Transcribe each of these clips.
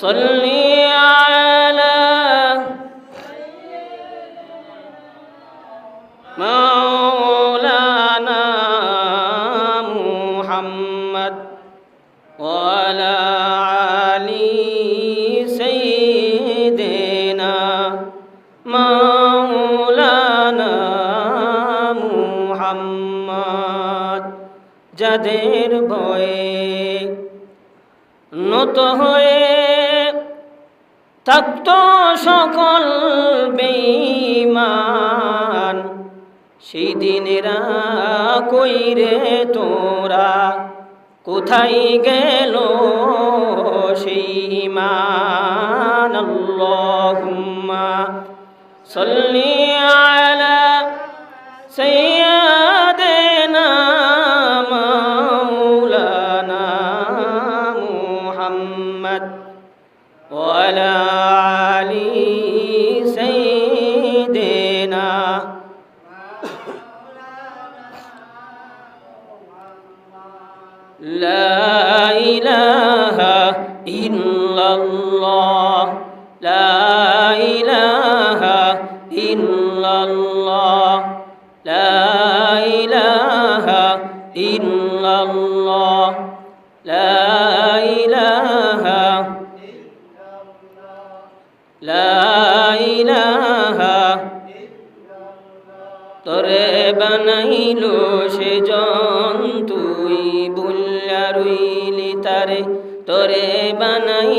森林。দিনেরা কই রে তোরা? কোথায় গেল সেই মান আল্লাহুম্মা সাল্লি আলা সাইয়্যিদিনা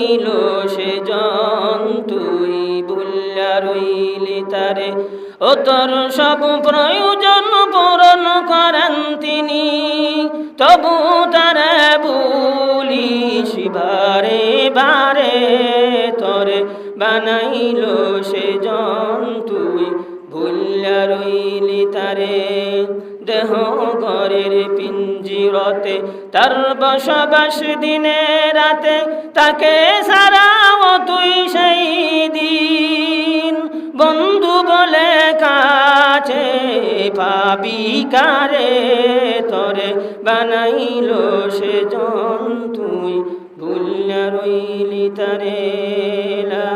বানাইল সে জন তুই বুল্লা রইলি তারে। ও তোর সব প্রয়োজন পূরণ করেন তিনি, তবু তারে বলিস বারে বারে তরে বানাইল সে জন তুই ভুল্লা রইলি তারে। দেহ ঘরের পিঞ্জিরতে তার বসবাস দিনে রাতে তাকে সারাও তুই সেই দিন। বন্ধু বলে কাছে পাবি কারে? তরে বানাইল সে জন তুই, ভুল্লা রইলি তারে। লা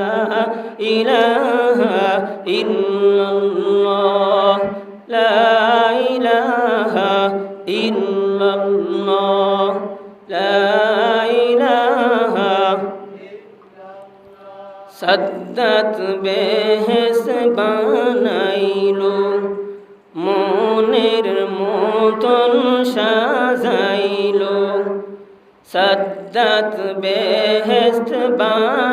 ইলাহা ইল্লাল্লাহ। সদ্দত বেহেস বানাইল মনের মতন সাজাইলো সদ্দত বেহেস্ত বানাইলো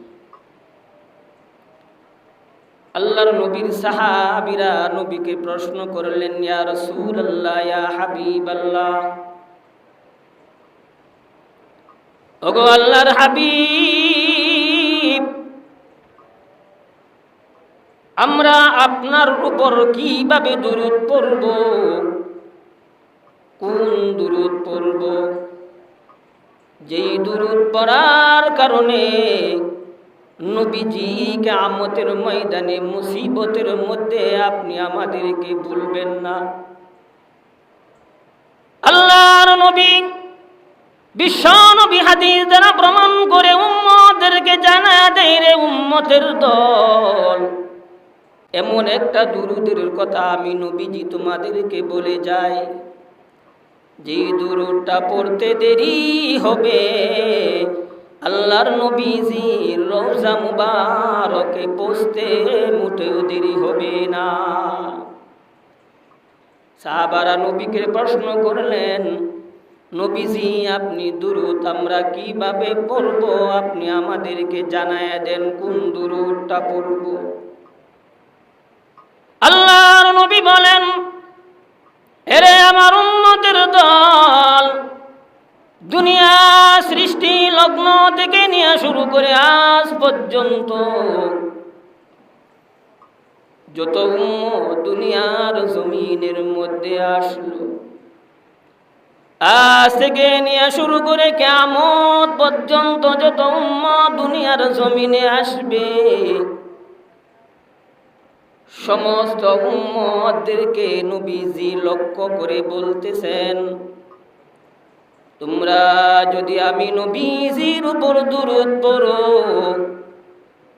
আল্লাহর নবীর সাহাবীরা নবীকে প্রশ্ন করলেন, ইয়া রাসূলুল্লাহ, ইয়া হাবিবাল্লাহ। ওগো আল্লাহর হাবিব, আমরা আপনার উপর কীভাবে দূরত পড়ব? কোন দূরত পড়ব? যেই দূরত পড়ার কারণে নবীজি আমতের ময়দানে, মুসিবতের মধ্যে আপনি আমাদেরকে ভুলবেন না। আল্লাহর নবী, বিশ্ব প্রমাণ করে উম্মতদেরকে জানা রে দল। এমন একটা দুরুদের কথা আমি নবীজি বলে যাই, যে দুরুদটা পড়তে দেরি হবে। আল্লাহর নবীজির রোজা মুবারকে পৌঁছতে মোটেও দেরি হবে না। সাহাবারা নবীকে প্রশ্ন করলেন, নবীজি, আপনি দুরুদ আমরা কীভাবে পড়ব? আপনি আমাদেরকে জানায় দেন, কোন দুরুদটা পড়ব? আল্লাহর নবী বলেন, এরে আমার উন্নতের দল দুনিয়া লগ্ন থেকে নিয়ে শুরু করে আজ পর্যন্ত যত দুনিয়ার জমিনের মধ্যে আসলো, আজ থেকে নিয়ে শুরু করে কেমন পর্যন্ত যত দুনিয়ার জমিনে আসবে, সমস্ত উম্মতদেরকে নবীজি লক্ষ্য করে বলতেছেন তোমরা যদি আমি নবীজির উপর দূরত পড়ো,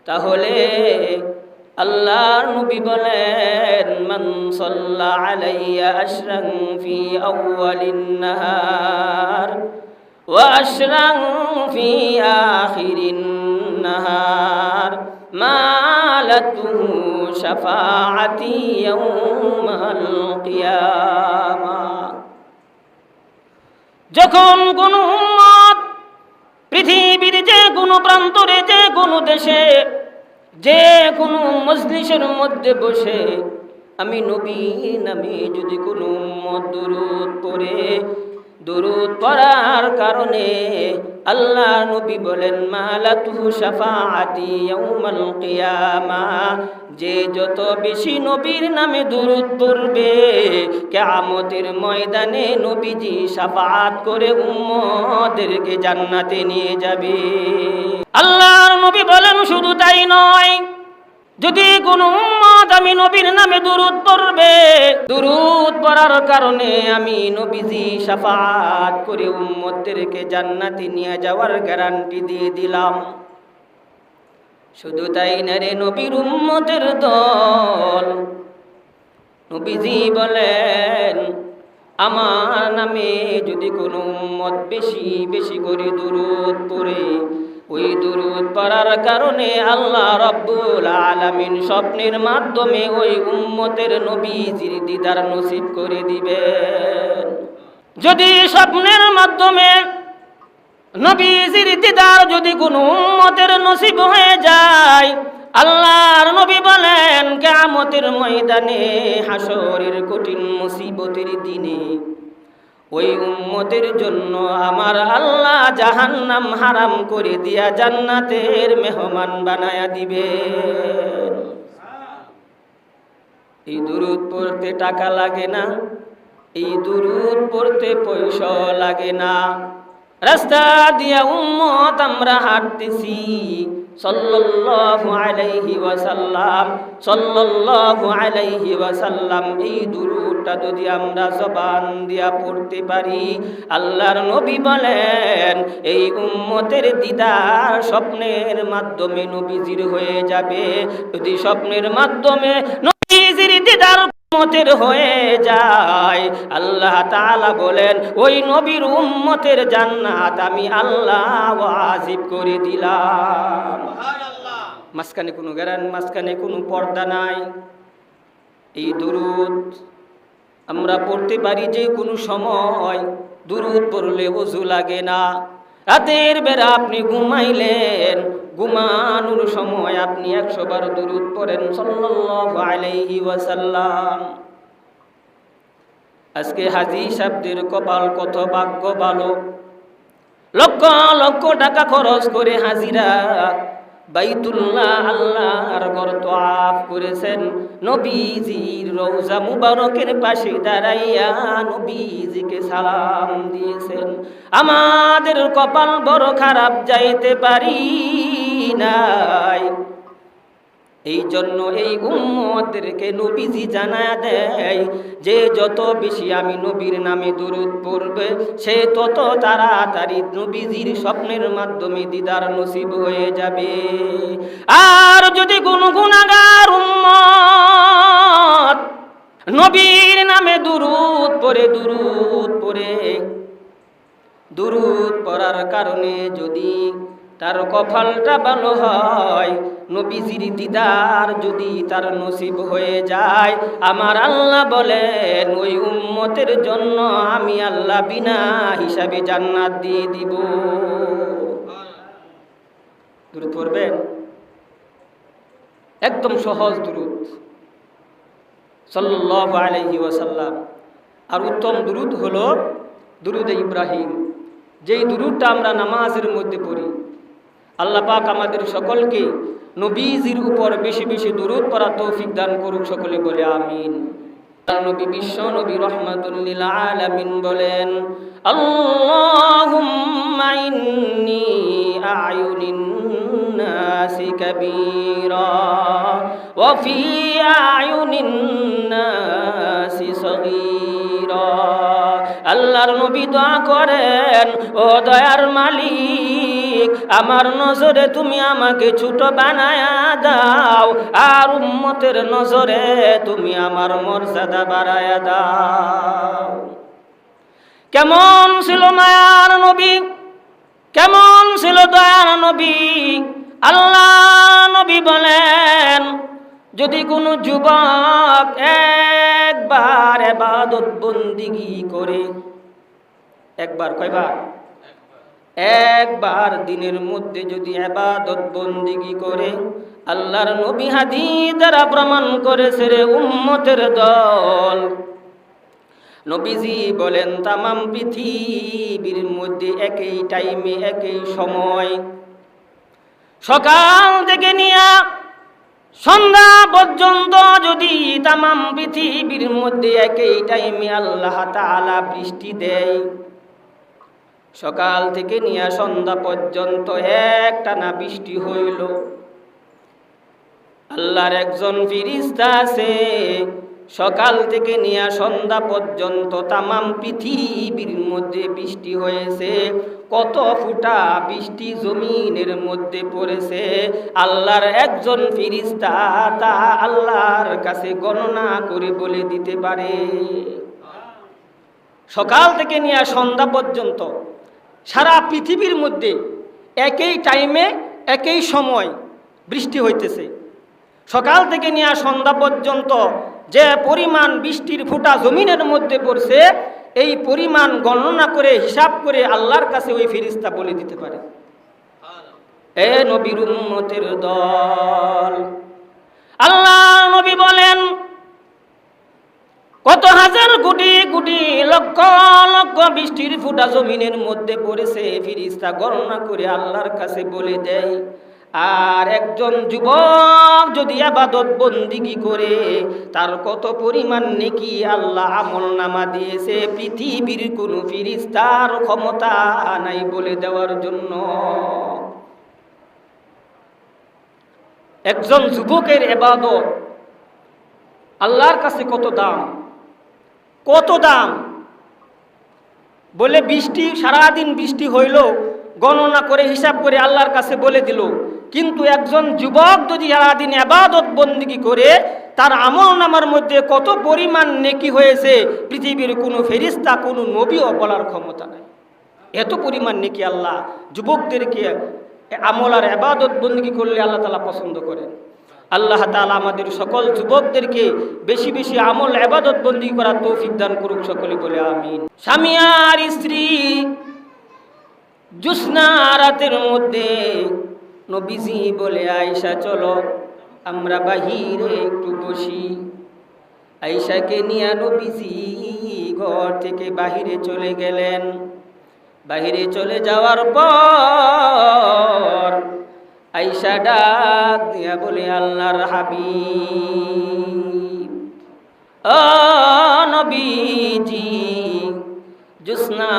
তাহলে আল্লাহর নবী বলেন, মান সাল্লা আলাইয়া আশরান ফি আউয়ালিন নাহার ওয়া আশরান ফি আখিরিন নাহার মালাতুহু শাফাআতি ইয়াউমাল কিয়ামাহ যখন কোন পৃথিবীর যে কোনো প্রান্তরে, যে কোনো দেশে, যে কোনো মজলিসের মধ্যে বসে, আমি নবী নামে যদি কোনো উম্মত দূর পড়ে দুরুদ পড়ার কারণে আল্লাহ নবী বলেন, মালাতুহু শাফাআতি ইয়াউমাল কিয়ামা যে যত বেশি নবীর নামে দুরুদ পড়বে, কিয়ামতের ময়দানে নবীজি শাফাআত করে উম্মতদেরকে জান্নাতে নিয়ে যাবে। আল্লাহর নবী বলেন, শুধু তাই নয়, যদি কোনো আমি নবীর নামে দুরুদ পড়বে। দুরুদ পড়ার কারণে আমি নবীজি শাফাত করে উম্মতদেরকে জান্নাতে নিয়ে যাওয়ার গ্যারান্টি দিয়ে দিলাম। শুধু তাই না রে নবীর উম্মতের দল। নবীজি বলেন, আমার নামে যদি কোনো উম্মত বেশি বেশি করে দুরুদ পড়ে ওই দুরুদ পড়ার কারণে আল্লাহ রব্বুল আলামিন স্বপ্নের মাধ্যমে ওই উম্মতের নবীজির দিদার নসিব করে দিবেন। যদি স্বপ্নের মাধ্যমে নবীজির দিদার যদি কোনো উম্মতের নসিব হয়ে যায়, আল্লাহর নবী বলেন কেমতের ময়দানে হাসরের কঠিন মুসিবতের দিনে ওই উম্মতের জন্য আমার আল্লাহ জাহান্নাম হারাম করে দিয়া জান্নাতের মেহমান বানায়া দিবে এই দুরুদ পড়তে টাকা লাগে না, এই দুরুদ পড়তে পয়সা লাগে না। রাস্তা দিয়া উম্মত আমরা হাঁটতেছি সাল্লাল্লাহু আলাইহি ওয়াসাল্লাম, সাল্লাল্লাহু আলাইহি ওয়াসাল্লাম, এই দুরুদটা যদি আমরা জবান দিয়া পড়তে পারি, আল্লাহর নবী বলেন, এই উম্মতের দিদার স্বপ্নের মাধ্যমে নবীজির হয়ে যাবে। যদি স্বপ্নের মাধ্যমে উম্মতের হয়ে যায়। আল্লাহ তাআলা বলেন ওই নবীর উম্মতের জান্নাত আমি আল্লাহ ওয়াজিব করে দিলাম। মাঝখানে কোনো গ্যারান মাঝখানে কোনো পর্দা নাই। এই দুরুদ আমরা পড়তে পারি যে কোনো সময়। দুরুদ পড়লে ওজু লাগে না। রাতের বেলা আপনি ঘুমাইলেন ঘুমানোর সময় আপনি একশো বার দুরুদ পড়েন সাল্লাল্লাহু আলাইহি ওয়াসাল্লাম। আজকে হাজি শব্দের কপাল কত ভাগ্য ভালো। লক্ষ লক্ষ টাকা খরচ করে হাজিরা বাইতুল্লাহ আল্লাহর ঘর তোয়াফ করেছেন। নবীজির রওজা মুবারকের পাশে দাঁড়াইয়া নবীজিকে সালাম দিয়েছেন। আমাদের কপাল বড় খারাপ, যাইতে পারি নাই। এই জন্য এই উম্মতদেরকে নবীজি জানা দেয় যে, যত বেশি আমি নবীর নামে দরুদ পড়বে, সে তত তাড়াতাড়ি নবীজির স্বপ্নের মাধ্যমে দিদার নসিব হয়ে যাবে। আর যদি কোনো গুণাগার উম্মত নবীর নামে দুরুদ পড়ে দুরুদ পড়ে, দুরুদ পড়ার কারণে যদি তার কপালটা ভালো হয়। নবীজির দিদার যদি তার নসিব হয়ে যায়, আমার আল্লাহ বলেন, ওই উম্মতের জন্য আমি আল্লাহ বিনা হিসাবে জান্নাত দিয়ে দিব। দূরত পড়বেন? একদম সহজ দূরত আলাইহি ওয়াসাল্লাম। আর উত্তম দুরুদ হলো দুরুদে ইব্রাহিম। যেই দুরুদটা আমরা নামাজের মধ্যে পড়ি আল্লাহ পাক আমাদের সকলকে নবীজির উপর বেশি বেশি দুরুদ পড়া তৌফিক দান করুক সকলে বলে আমিন। নবী বিশ্ব নবী রহমাতুল্লিল বলেন আল্লাহর নবী দোয়া করেন, ও দয়ার মালিক আমার নজরে তুমি আমাকে ছোট বানায়া দাও, আর উম্মতের নজরে তুমি আমার মর্যাদা বাড়ায়া দাও। কেমন ছিল মায়ার নবী? কেমন ছিল দয়ার নবী? আল্লাহ নবী বলেন, যদি কোনো যুবক একবার এবাদত বন্দিগি করে, একবার, কয়বার? একবার দিনের মধ্যে যদি এবাদত বন্দিগি করে, আল্লাহর নবী হাদি দ্বারা প্রমাণ করেছে রে উম্মতের দল। নবীজি বলেন, তামাম পৃথিবীর মধ্যে একই টাইমে একই সময়। সকাল থেকে নিয়ে সন্ধ্যা পর্যন্ত যদি তামাম পৃথিবীর মধ্যে একই টাইমে আল্লাহ তাআলা বৃষ্টি দেয়। সকাল থেকে নিয়ে সন্ধ্যা পর্যন্ত একটানা বৃষ্টি হইল। আল্লাহর একজন ফিরিস্তা আছে, সকাল থেকে নিয়ে সন্ধ্যা পর্যন্ত তামাম পৃথিবীর মধ্যে বৃষ্টি হয়েছে। কত ফুটা বৃষ্টি জমিনের মধ্যে পড়েছে। আল্লাহর একজন ফিরিস্তা তা আল্লাহর কাছে গণনা করে বলে দিতে পারে। সকাল থেকে নিয়ে সন্ধ্যা পর্যন্ত সারা পৃথিবীর মধ্যে একই টাইমে একই সময় বৃষ্টি হইতেছে। সকাল থেকে নিয়ে সন্ধ্যা পর্যন্ত যে পরিমাণ বৃষ্টির ফুটা জমিনের মধ্যে পড়ছে, এই পরিমাণ গণনা করে, হিসাব করে আল্লাহর কাছে ওই ফিরিস্তা বলে দিতে পারে। এ নবীর উম্মতের দল। আল্লাহ নবী বলেন কত হাজার কোটি কোটি লক্ষ লক্ষ বৃষ্টির ফুটা জমিনের মধ্যে পড়েছে, ফিরিস্তা গণনা করে আল্লাহর কাছে বলে দেয়। আর একজন যুবক যদি আবাদত বন্দিগি করে, তার কত পরিমাণ নেকি আল্লাহ আমল নামা দিয়েছে, পৃথিবীর কোনো ফিরিস্তার ক্ষমতা নাই বলে দেওয়ার জন্য। একজন যুবকের এবাদত আল্লাহর কাছে কত দাম? কত দাম? বলে বৃষ্টি, সারাদিন বৃষ্টি হইল, গণনা করে, হিসাব করে আল্লাহর কাছে বলে দিল। কিন্তু একজন যুবক যদি সারাদিন আবাদত বন্দিগি করে, তার আমল নামার মধ্যে কত পরিমাণ নেকি হয়েছে, পৃথিবীর কোনো ফেরিস্তা, কোনো নবীও বলার ক্ষমতা নাই। এত পরিমাণ নেকি আল্লাহ যুবকদেরকে আমল আর আবাদত বন্দিগি করলে আল্লাহ তালা পছন্দ করেন। আল্লাহ তালা আমাদের সকল যুবকদেরকে বেশি বেশি আমল আবাদত বন্দি করার তৌফিক দান করুক সকলে বলে আমিন। স্বামী আর স্ত্রী, জুসনা রাতের মধ্যে নবীজি বলে আয়সা চলো, আমরা বাহিরে একটু বসি। আয়সাকে নিয়ে নবীজি ঘর থেকে বাহিরে চলে গেলেন। বাহিরে চলে যাওয়ার পর আইসা ডাক দিয়া বলে, আল্লাহর হাবিব। ও নবীজি জুসনা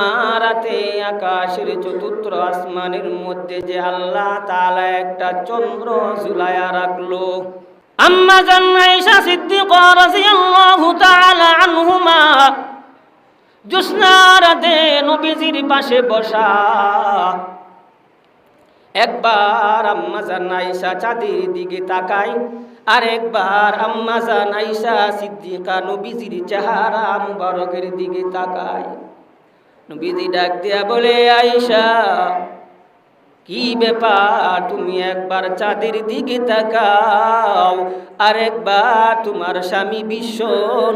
রাতে আকাশের চতুর্থ আসমানের মধ্যে যে আল্লাহ তালা একটা চন্দ্র ঝুলায়া রাখল, আম্মা জান্নাইশা সিদ্দিকা রাদিয়াল্লাহু তাআলা আনহুমা জুসনা রাতে নবীজির পাশে বসা একবার আম্মা জানাইসা চাঁদের দিকে তাকাই আর একবার আম্মা জানাইসা সিদ্দিকা নবীজির চেহারা মুবারকের দিকে তাকায়। নবীজি ডাক দিয়া বলে আইসা কি ব্যাপার? তুমি একবার চাঁদের দিকে তাকাও আর একবার তোমার স্বামী বিশ্ব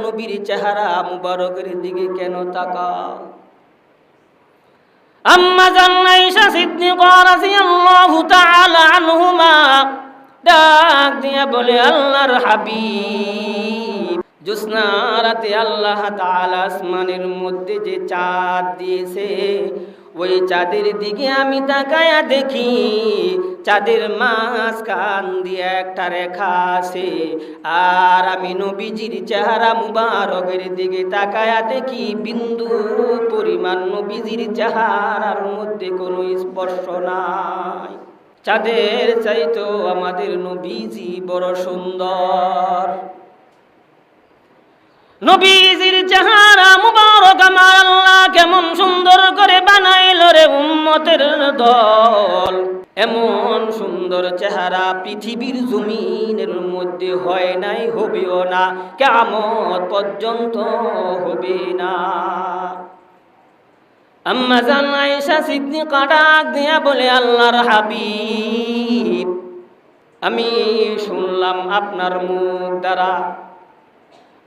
নবীর চেহারা মুবারকের দিকে কেন তাকাও? আম্মা জান্নাইশা সিদ্দিকা রাদিয়াল্লাহু তাআলা আনহুমা, ডাক দিয়া বলে, আল্লাহর হাবিব। জুসনা রাতে আল্লাহ তাআলা আসমানের মধ্যে যে চাঁদ দিয়েছে ওই চাঁদের দিকে আমি তাকায়া দেখি, চাঁদের মাঝখান দিয়ে একটা রেখা আছে। আর আমি নবীজির চেহারা মুবারকের দিকে তাকায়া দেখি, বিন্দু পরিমাণ নবীজির চেহারার মধ্যে কোনো স্পর্শ নাই। চাঁদের চাইতো আমাদের নবীজি বড় সুন্দর। নবীজির চেহারা মুবারক, আমার আল্লাহ কেমন সুন্দর করে বানাইল রে উম্মতের দল। এমন সুন্দর চেহারা পৃথিবীর জমিনের মধ্যে হয় নাই, হবেও না। কেমন পর্যন্ত হবে না। আম্মা দিয়া বলে, আল্লাহর আমি শুনলাম আপনার মুখ দ্বারা।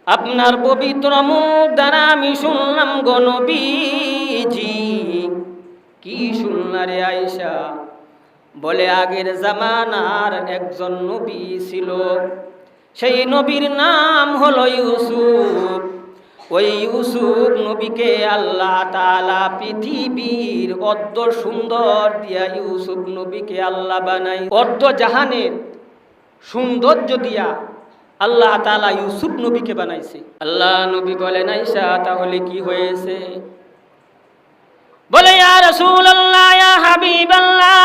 আপনার পবিত্র মুখ দ্বারা আমি শুনলাম গণবীজি কি শুনলারে আয়সা বলে, আগের জামানার একজন নবী ছিল। সেই নবীর নাম হলো ইউসুফ। ওই ইউসুফ নবীকে আল্লাহ তালা পৃথিবীর অর্ধ সুন্দর দিয়া ইউসুফ নবীকে আল্লাহ বানাই অর্ধ জাহানের সৌন্দর্য দিয়া আল্লাহ তালা ইউসুফ নবীকে বানাইছে। আল্লাহ নবী বলেন আইসা তাহলে কি হয়েছে? বলে, ইয়া রাসূলুল্লাহ, ইয়া হাবিবাল্লাহ।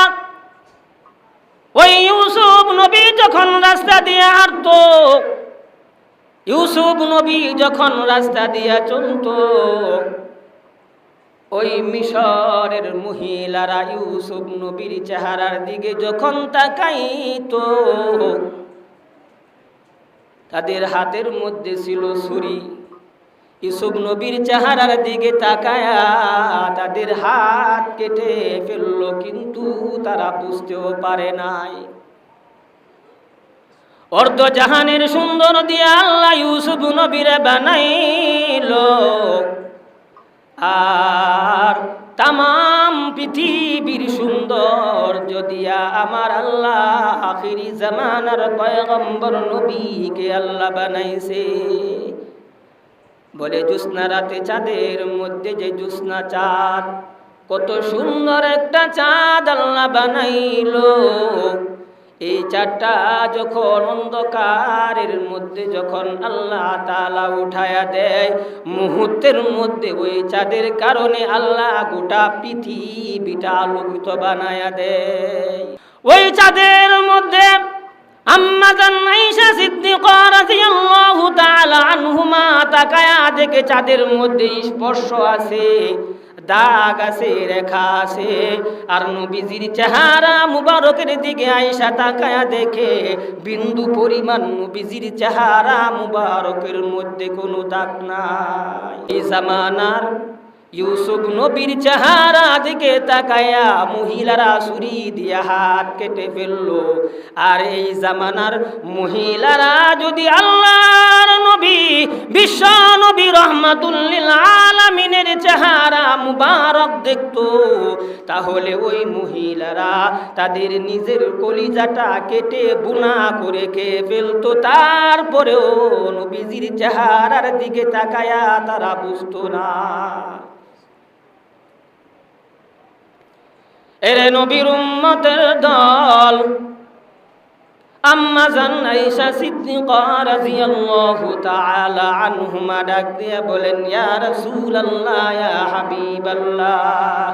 ওই ইউসুফ নবী যখন রাস্তা দিয়ে হাঁটতো, ইউসুফ নবী যখন রাস্তা দিয়া চলত, ওই মিশরের মহিলারা ইউসুফ নবীর চেহারার দিকে যখন তাকাইতো, তাদের হাতের মধ্যে ছিল ছুরি। ইসুফ নবীর চেহারার দিকে তাকায়া তাদের হাত কেটে ফেলল, কিন্তু তারা বুঝতেও পারে নাই। অর্ধ জাহানের সুন্দর দিয়ে আল্লাহ ইউসুফ নবীরে বানাইল, আর তাম পৃথিবীর সুন্দর যদিয়া আমার আল্লাহ আখিরি জামানার পয়গম্বর নবীকে আল্লাহ বানাইছে। বলে জুসনা রাতে চাঁদের মধ্যে যে জুসনা চাঁদ, কত সুন্দর একটা চাঁদ আল্লাহ বানাইলো। এই চারটা যখন অন্ধকারের মধ্যে যখন আল্লাহ তালা উঠায়া দেয়, মুহূর্তের মধ্যে ওই চাঁদের কারণে আল্লাহ গোটা পৃথিবীটা আলোকিত বানায়া দেয়। ওই চাঁদের মধ্যে দেখে চাঁদের মধ্যে স্পর্শ আছে, দাগ আছে, রেখা আছে। আর নবীজির চেহারা মুবারকের দিকে আইসা তাকায়া দেখে, বিন্দু পরিমাণ নবীজির চেহারা মুবারকের মধ্যে কোনো দাগ নাই। এই জামানার ইউসুফ নবীর চেহারা দিকে তাকায়া মহিলারা ছুরি দিয়া হাত কেটে ফেলল। আর এই জামানার মহিলারা যদি আল্লাহর নবী, বিশ্ব নবী রহমাতুল্লিল আলামিনের চেহারা মুবারক দেখতো, তাহলে ওই মহিলারা তাদের নিজের কলিজাটা কেটে বুনা করে খেয়ে ফেলতো। তারপরেও নবীজির চেহারার দিকে তাকায়া তারা বুঝতো না। এরে নবীর উম্মতের দল। আম্মা জান আয়েশা সিদ্দিকা রাদিয়াল্লাহু তাআলা আনহুমা ডাক দিয়ে বলেন, ইয়া রাসূলুল্লাহ, ইয়া হাবিবাল্লাহ।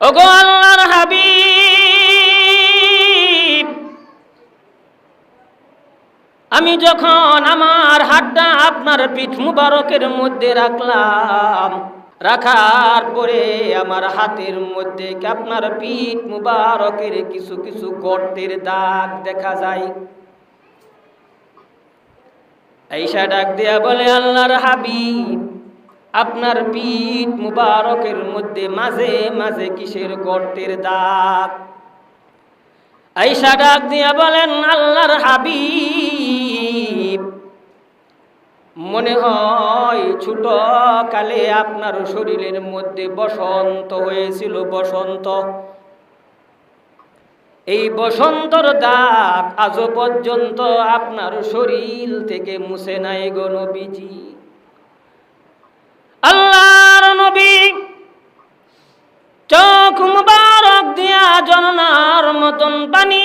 ওগো আল্লাহর হাবিব, আমি যখন আমার হাতটা আপনার পিঠ মুবারকের মধ্যে রাখলাম রাখার পরে আমার হাতের মধ্যে আপনার পিঠ মুবারকের কিছু কিছু গর্তের দাগ দেখা যায়? ঈশা ডাক দেয়া বলে, আল্লাহর হাবিব, আপনার পিঠ মুবারকের মধ্যে মাঝে মাঝে কিসের গর্তের দাগ? আইসা ডাক দিয়া বলেন, আল্লাহর হাবিব মনে হয় ছোট কালে আপনার শরীরের মধ্যে বসন্ত হয়েছিল, বসন্ত। এই বসন্তর দাগ আজও পর্যন্ত আপনার শরীর থেকে মুছে নাই গো নবীজি। আল্লাহর নবী চোখ মুবারক দিয়া জননার মতন পানি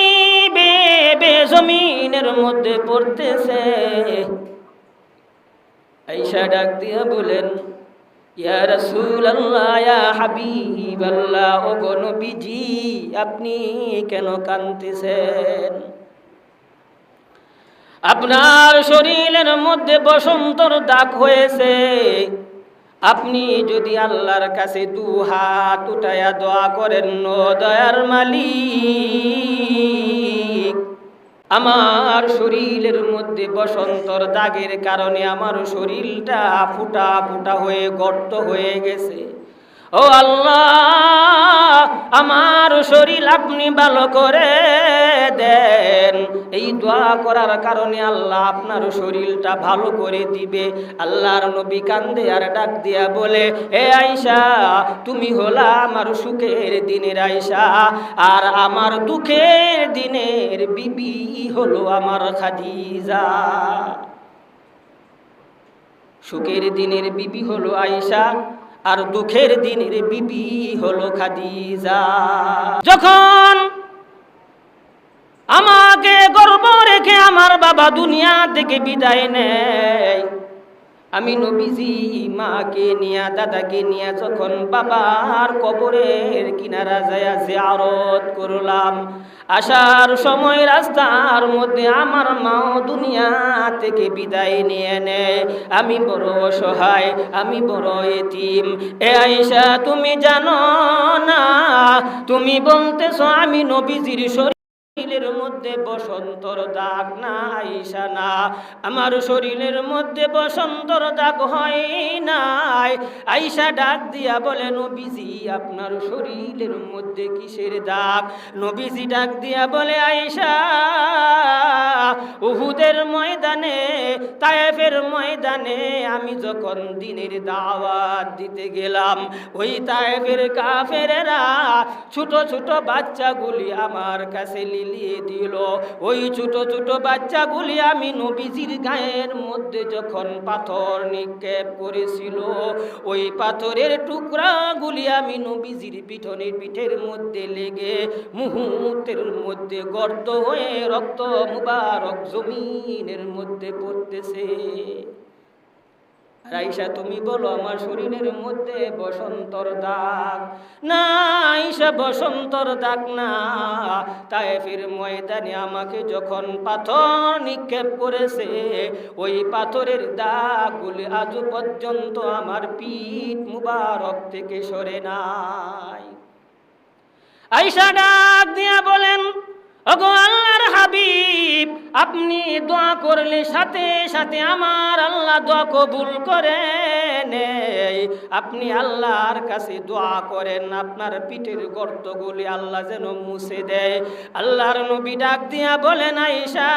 বে বে জমিনের মধ্যে পড়তেছে। আইসা ডাক দিয়া বলেন, ইয়া রাসূল হাবিব আল্লাহ ও গো নবীজি, আপনি কেন কাঁদতেছেন? আপনার শরীরের মধ্যে বসন্তর দাগ হয়েছে। আপনি যদি আল্লাহর কাছে দু হাত উঠায়া দোয়া করেন দয়ার মালিক আমার শরীরের মধ্যে বসন্তর দাগের কারণে আমার শরীরটা ফুটা ফুটা হয়ে গর্ত হয়ে গেছে। ও আল্লাহ, আমার শরীর আপনি ভালো করে দেন। এই দোয়া করার কারণে আল্লাহ আপনার শরীরটা ভালো করে দিবে। আল্লাহর নবী কান্দে আর ডাক দিয়া বলে, এ আইসা তুমি হলা আমার সুখের দিনের আইসা আর আমার দুঃখের দিনের বিবি হলো আমার খাদিজা। সুখের দিনের বিবি হলো আইসা আর দুঃখের দিনের বিবি হলো খাদিজা। যখন আমাকে গর্ব রেখে আমার বাবা দুনিয়া থেকে বিদায় নেয় আমি নবীজি, মাকে নিয়া, দাদাকে নিয়া যখন বাবার কবরের কিনারা যায় জিয়ারত করলাম, আসার সময় রাস্তার মধ্যে আমার মাও দুনিয়া থেকে বিদায় নিয়ে নেয়। আমি বড় অসহায়, আমি বড় এতিম। এ আইসা তুমি জানো না, তুমি বলতেছো আমি নবীজির শরীর শরীরের মধ্যে বসন্তর দাগ না আইসা না। আমার শরীরের মধ্যে বসন্তর দাগ হয় নাই। আইসা ডাক দিয়া বলে, নবীজি, আপনার শরীরের মধ্যে কিসের দাগ? নবীজি ডাক দিয়া বলে, আইসা, উহুদের ময়দানে, তায়েফের ময়দানে আমি যখন দিনের দাওয়াত দিতে গেলাম, ওই তায়েফের কাফেরেরা ছোট ছোট বাচ্চাগুলি আমার কাছে লিলিয়ে দিল। ওই ছোট ছোট বাচ্চাগুলি আমি নবীজির গায়ের মধ্যে যখন পাথর নিক্ষেপ করেছিল, ওই পাথরের টুকরাগুলি আমি নবীজির পিঠনের পিঠের মধ্যে লেগে মুহূর্তের মধ্যে গর্ত হয়ে রক্ত মুবারক জমিনের মধ্যে পড়তেছে। রাইসা, তুমি বলো আমার শরীরের মধ্যে বসন্তর দাগ। না আইসা বসন্তর দাগ না। তাই ফির ময়দানে আমাকে যখন পাথর নিক্ষেপ করেছে, ওই পাথরের দাগগুলি আজ পর্যন্ত আমার পিঠ মুবারক থেকে সরে নাই। আইসা, ডাক দিয়া বলেন ওগো আল্লাহর হাবিব, আপনি দোয়া করলে সাথে সাথে আমার আল্লাহ দোয়া কবুল করে নেই আপনি আল্লাহর কাছে দোয়া করেন, আপনার পিঠের গর্তগুলি আল্লাহ যেন মুছে দেয়। আল্লাহর নবী ডাক দিয়া বলেন আইসা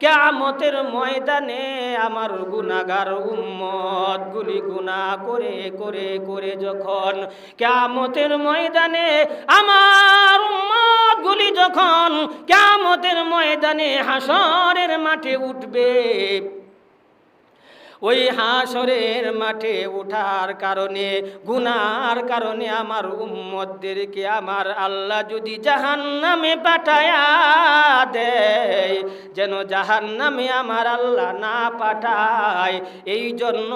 কেমতের ময়দানে আমার গুনাগার উম্মত গুলি গুণা করে করে করে যখন কেমতের ময়দানে আমার উম্মত গুলি যখন কেমতের ময়দানে হাসরের মাঠে উঠবে ওই হাসরের মাঠে ওঠার কারণে, গুনার কারণে আমার উম্মতদেরকে আমার আল্লাহ যদি জাহান নামে পাঠায়া দেয়, যেন জাহান নামে আমার আল্লাহ না পাঠায়। এই জন্য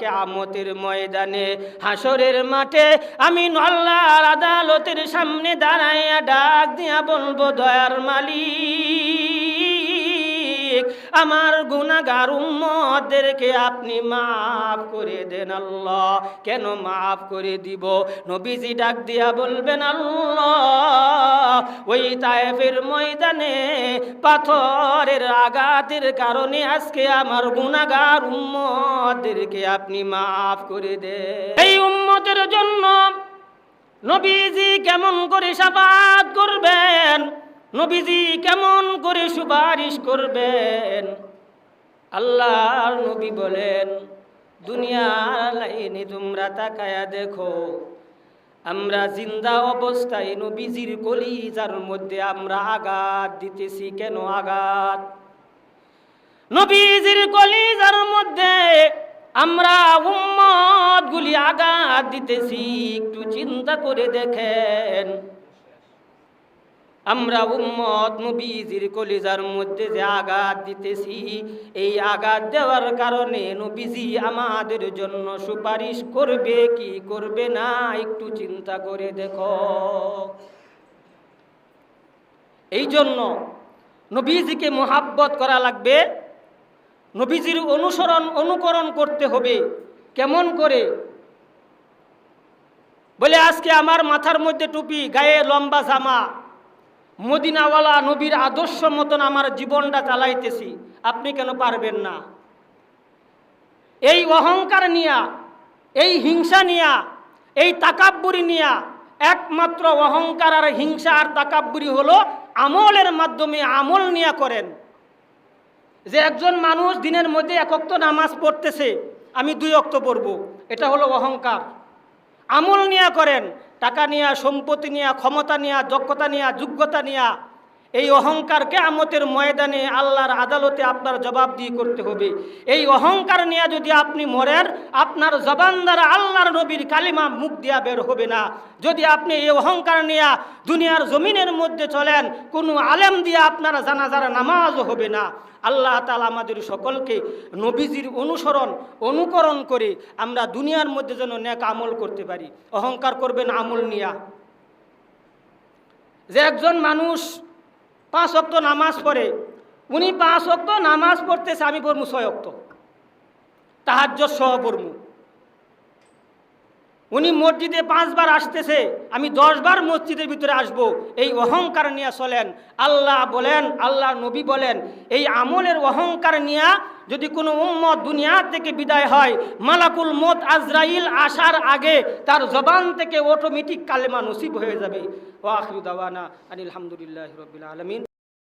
কেমতের ময়দানে হাসরের মাঠে আমি আল্লাহর আদালতের সামনে দাঁড়াইয়া ডাক দিয়া বলব, দয়ার মালিক আমার গুনাহগার উম্মতদেরকে আপনি মাফ করে দেন আল্লাহ। কেন মাফ করে দিব? নবীজি ডাক দিয়া বলবেন, আল্লাহ, ওই তায়েফের ময়দানে পাথরের আঘাতের কারণে আজকে আমার গুনাহগার উম্মতদেরকে আপনি মাফ করে দেন। এই উম্মতের জন্য নবীজি কেমন করে সাফাত করবেন? নবীজি কেমন করে সুপারিশ করবেন? আল্লাহর নবী বলেন, দুনিয়ার লাইনে তোমরা তাকায়া দেখো, আমরা জিন্দা অবস্থায় নবীজির কলিজার মধ্যে আমরা আঘাত দিতেছি। কেন আঘাত? নবীজির কলিজার মধ্যে আমরা উম্মত গুলি আঘাত দিতেছি। একটু চিন্তা করে দেখেন। আমরা উম্মত নবীজির কলিজার মধ্যে যে আঘাত দিতেছি, এই আঘাত দেওয়ার কারণে নবীজি আমাদের জন্য সুপারিশ করবে কি করবে না একটু চিন্তা করে দেখো। এই জন্য নবীজিকে মোহাব্বত করা লাগবে। নবীজির অনুসরণ, অনুকরণ করতে হবে। কেমন করে? বলে, আজকে আমার মাথার মধ্যে টুপি, গায়ে লম্বা জামা। মদিনাওয়ালা নবীর আদর্শ মতন আমার জীবনটা চালাইতেছি। আপনি কেন পারবেন না? এই অহংকার নিয়া, এই হিংসা নিয়া, এই তাকাব্বুরি নিয়া, একমাত্র অহংকার আর হিংসা আর তাকাব্বুরি হলো আমলের মাধ্যমে আমল নিয়া করেন। যে একজন মানুষ দিনের মধ্যে একক্ত নামাজ পড়তেছে, আমি দুই অক্ত পড়ব, এটা হলো অহংকার। আমল নিয়া করেন টাকা নিয়া সম্পত্তি নিয়া ক্ষমতা নিয়া দক্ষতা নিয়া যোগ্যতা নিয়া এই অহংকারকে আমতের ময়দানে আল্লাহর আদালতে আপনার জবাব দিয়ে করতে হবে। এই অহংকার নিয়ে যদি আপনি মরেন, আপনার জবান দ্বারা আল্লাহর নবীর কালিমা মুখ দিয়া বের হবে না। যদি আপনি এই অহংকার নিয়ে দুনিয়ার জমিনের মধ্যে চলেন, কোনো আলেম দিয়ে আপনার জানাজার নামাজও হবে না। আল্লাহ তালা আমাদের সকলকে নবীজির অনুসরণ, অনুকরণ করে আমরা দুনিয়ার মধ্যে যেন নেক আমল করতে পারি। অহংকার করবেন আমল নিয়া। যে একজন মানুষ পাঁচ অক্ত নামাজ পড়ে, উনি পাঁচ অক্ত নামাজ পড়তেছে, আমি পড়মু ছয় অক্ত তাহার্য সহ পড়মু উনি মসজিদে পাঁচবার আসতেছে, আমি দশবার মসজিদের ভিতরে আসব। এই অহংকার নিয়ে চলেন। আল্লাহ বলেন, আল্লাহ নবী বলেন, এই আমলের অহংকার নিয়ে যদি কোনো উম্মত দুনিয়া থেকে বিদায় হয়, মালাকুল মত আজরাইল আসার আগে তার জবান থেকে অটোমেটিক কালেমা নসিব হয়ে যাবে। ও আখরুদাওয়ানা আনিল আলহামদুলিল্লাহ রবিল আলমিন।